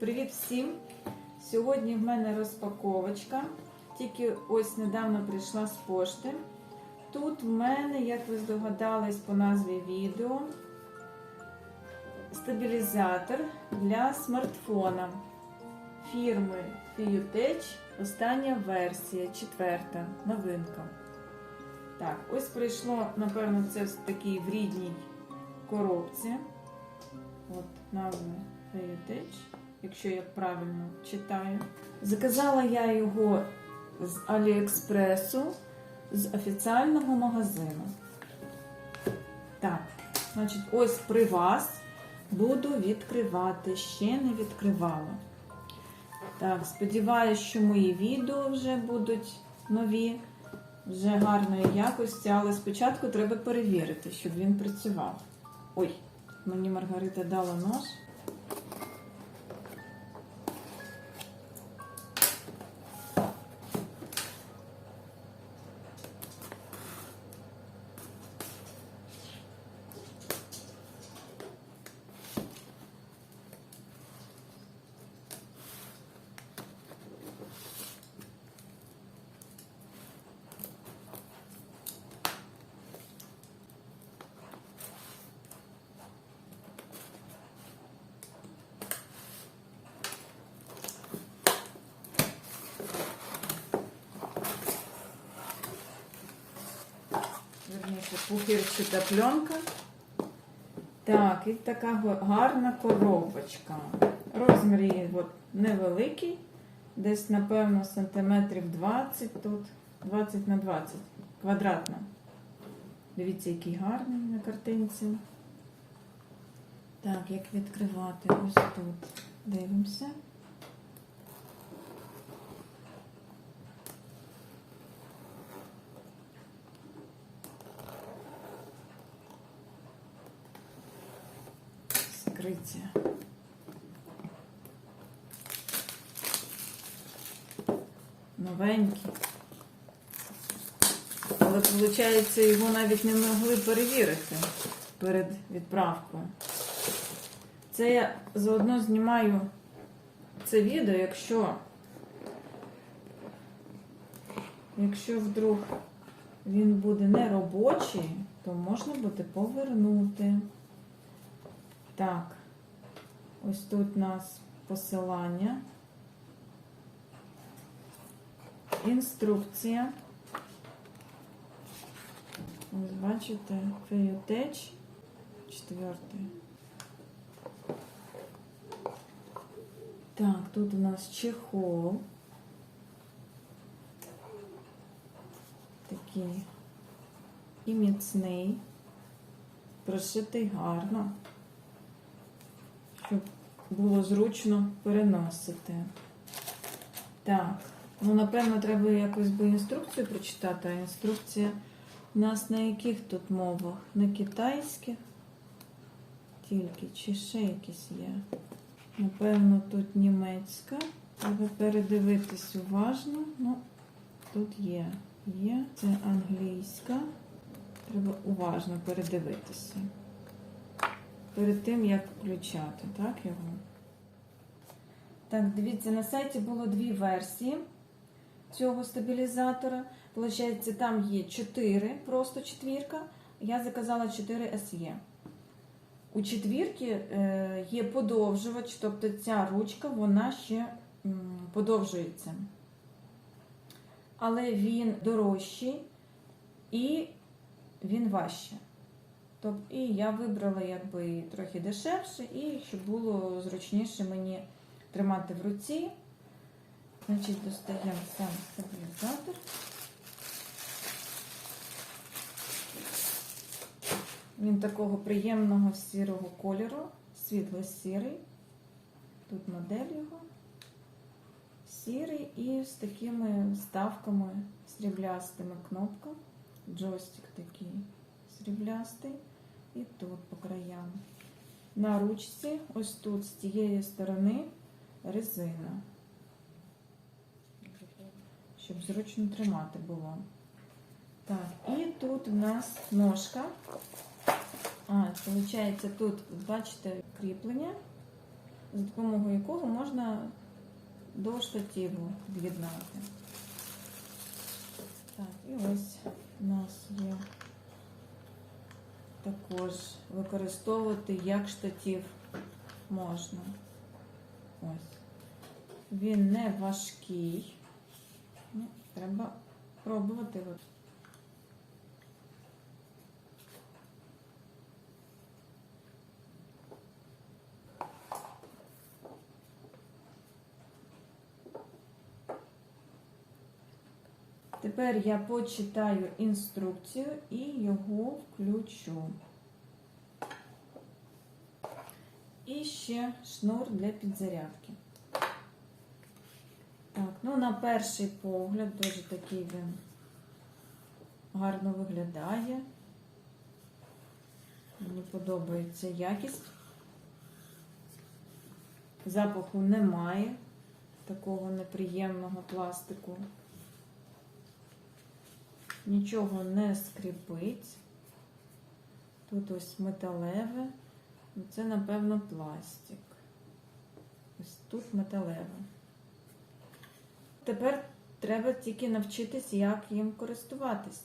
Привіт всім! Сьогодні в мене розпаковочка. Тільки ось недавно прийшла з пошти. Тут в мене, як ви здогадались по назві відео, стабілізатор для смартфона фірми Fiutech. Остання версія, четверта, новинка. Так, ось прийшло, напевно, це в такій в рідній коробці. От назва Fiutech, якщо я правильно читаю. Заказала я його з Аліекспресу з офіціального магазину. Так, значить, ось при вас буду відкривати. Ще не відкривала. Так, сподіваюся, що мої відео вже будуть нові, вже гарної якості, але спочатку треба перевірити, щоб він працював. Ой, мені Маргарита дала нож. Пухирчата пленка. Так, і така гарна коробочка. Розмір її от невеликий, десь, напевно, сантиметрів 20, тут 20 на 20, квадратна. Дивіться, який гарний на картинці. Так, як відкривати? Ось тут. Дивимося. Скриття. Новенький. Але, виходить, його навіть не могли перевірити перед відправкою. Це я заодно знімаю це відео, якщо, якщо вдруг він буде не робочий, то можна буде повернути. Так, ось тут у нас посилання. Інструкція. Ось бачите, Феютеч четвертий. Так, тут у нас чехол. Такий і міцний, прошитий гарно, щоб було зручно переносити. Так, ну напевно, треба якось би інструкцію прочитати, а інструкція у нас на яких тут мовах? На китайських тільки, чи ще якісь є? Напевно, тут німецька. Треба передивитись уважно. Ну, тут є. Є. Це англійська. Треба уважно передивитися. Перед тим, як включати, так, його. Так, дивіться, на сайті було дві версії цього стабілізатора. Получається, там є 4, просто четвірка. Я заказала 4 SE. У четвірки е, є подовжувач, тобто ця ручка вона ще подовжується. Але він дорожчий і він важче. Тобто, і я вибрала якби трохи дешевше, і щоб було зручніше мені тримати в руці. Значить, достаємо сам стабілізатор. Він такого приємного сірого кольору, світло-сірий. Тут модель його. Сірий і з такими вставками сріблястими кнопками. Джойстик такий сріблястий. І тут по краям. На ручці, ось тут, з цієї сторони, резина. Щоб зручно тримати було. Так, і тут у нас ножка. А, виходить, тут, бачите, кріплення. за допомогою якого можна до штативу з'єднати. Так, і ось у нас є також використовувати як штатів можна. Ось. Він не важкий. Ну, треба пробувати. Тепер я почитаю інструкцію і його включу. І ще шнур для підзарядки. Так, ну на перший погляд дуже такий він гарно виглядає. Мені подобається якість. Запаху немає такого неприємного пластику. Нічого не скріпить. Тут ось металеве. Це, напевно, пластик. Ось тут металеве. Тепер треба тільки навчитись, як їм користуватись.